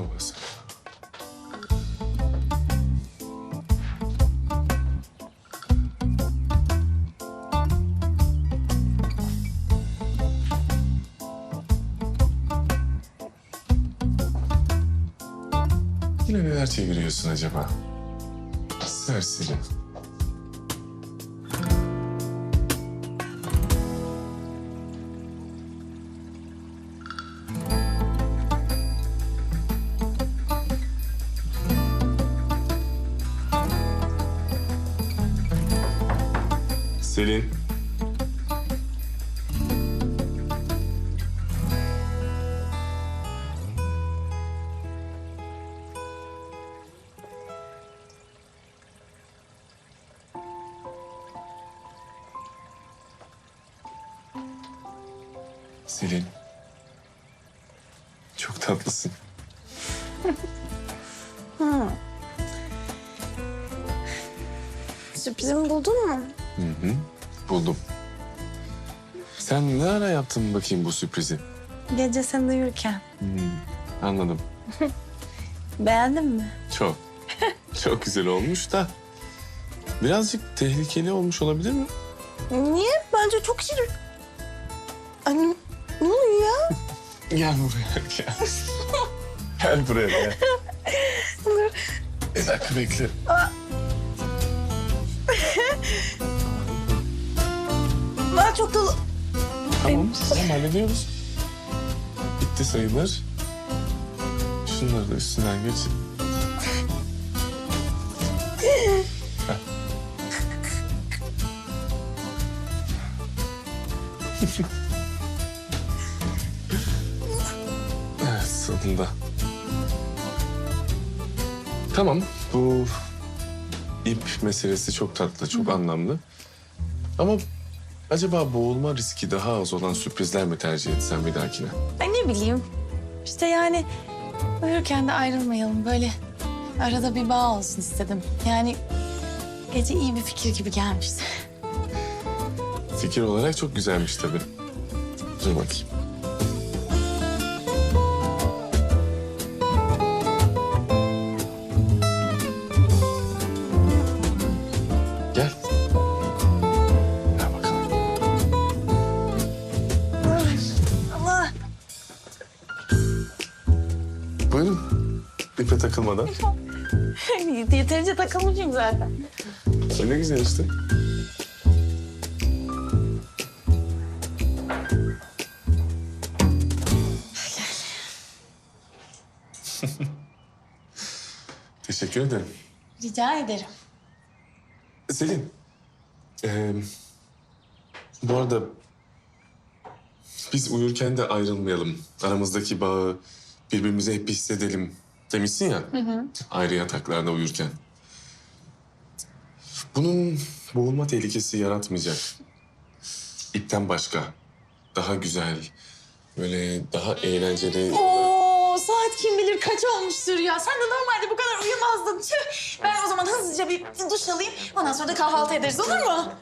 Sağ olasın. Yine neler çeviriyorsun acaba? Serseri. Selin. Selin. Çok tatlısın. Sürprizimi buldun mu? Hı hı. Buldum. Sen ne ara yaptın bakayım bu sürprizi? Gece sen uyurken. Anladım. Beğendin mi? Çok. Çok güzel olmuş da. Birazcık tehlikeli olmuş olabilir mi? Niye? Bence çok şirin. Anne ne oluyor ya? Gel buraya gel. gel buraya gel. Dur. Bir dakika bekle. Ben çok dolu. Tamam, tamam hallediyoruz. Bitti sayılır. Şunları da üstünden geç. Heh. evet, sonunda. Tamam, bu ip meselesi çok tatlı, çok anlamlı. Ama acaba boğulma riski daha az olan sürprizler mi tercih etsem bir dahakine? Ay ne bileyim. İşte yani uyurken de ayrılmayalım. Böyle arada bir bağ olsun istedim. Yani gece iyi bir fikir gibi gelmişti. Fikir olarak çok güzelmiş tabii. Dur bakayım. Buyurun. İpe takılmadan. Yeterince takılmışım zaten. Ne güzel işte. Teşekkür ederim. Rica ederim. Selin. eee, bu arada biz uyurken de ayrılmayalım. Aramızdaki bağı birbirimize hep hissedelim demişsin ya. Ayrı yataklarda uyurken. Bunun boğulma tehlikesi yaratmayacak. İpten başka. Daha güzel, böyle daha eğlenceli. Oo, saat kim bilir kaç olmuştur ya. Sen de normalde bu kadar uyumazdın. Tüh. Ben o zaman hızlıca bir duş alayım. Ondan sonra da kahvaltı ederiz olur mu?